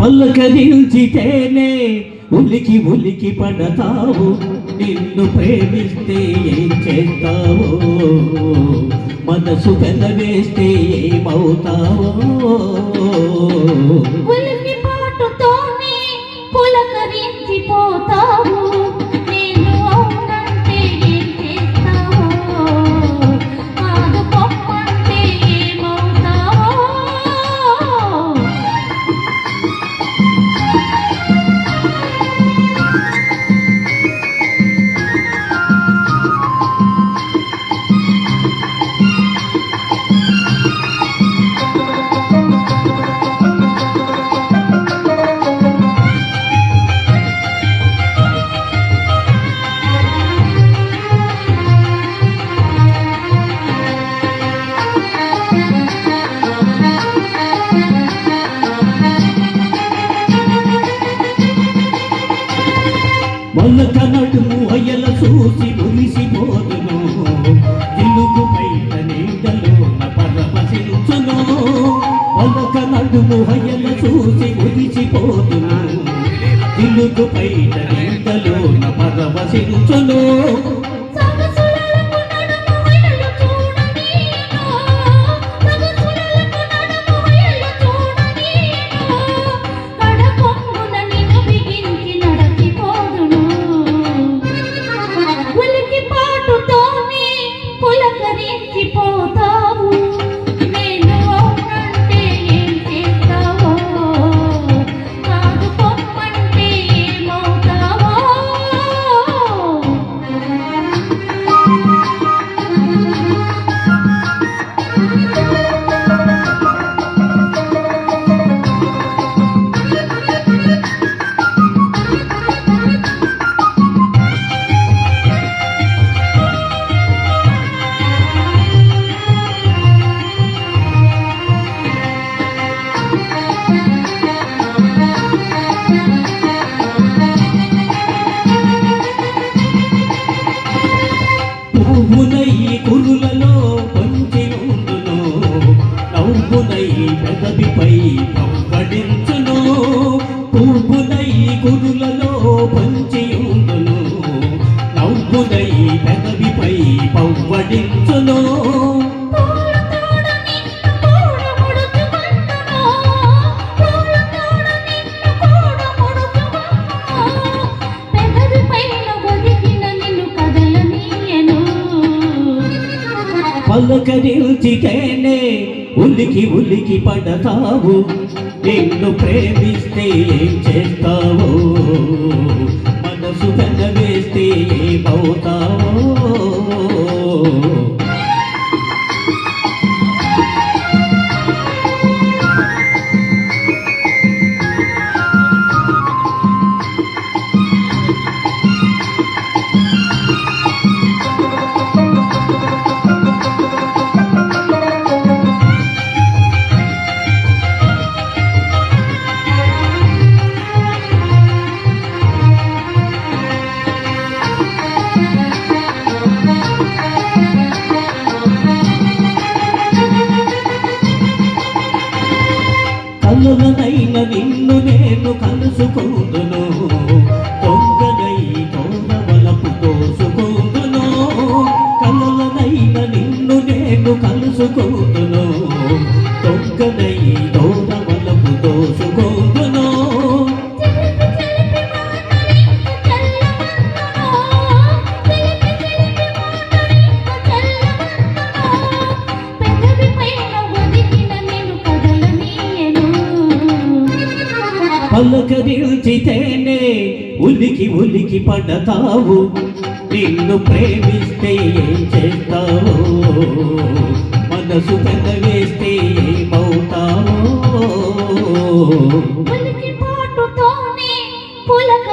పల్లకదిల్చితేనే ఉలికి ఉలికి పడతావు. నిన్ను ప్రేమిస్తే ఏం చేస్తావో? మనసు పెదవేస్తే ఏమవుతావో? తెలుగు బయట నీడలో పదవ సగసులకు నవ్వునై కురులలో పొంచి ఉండును. నవ్వునై పెదవిపై పవ్వడించును పువ్వునై కురులలో పలకరించితేనే ఉలికి ఉలికి పడతావు. నిన్ను ప్రేమిస్తే ఏం చేస్తావో? మనసు పెనవేస్తే ఏమవుతావో? కలులనైన నిన్ను నేను కలుసుకో పలకరించితేనే ఉలికి ఉలికి పడతావు. నిన్ను ప్రేమిస్తే ఏం చేస్తావు? మనసు పెనవేస్తే ఏమవుతావు? పాటుతోనే పులక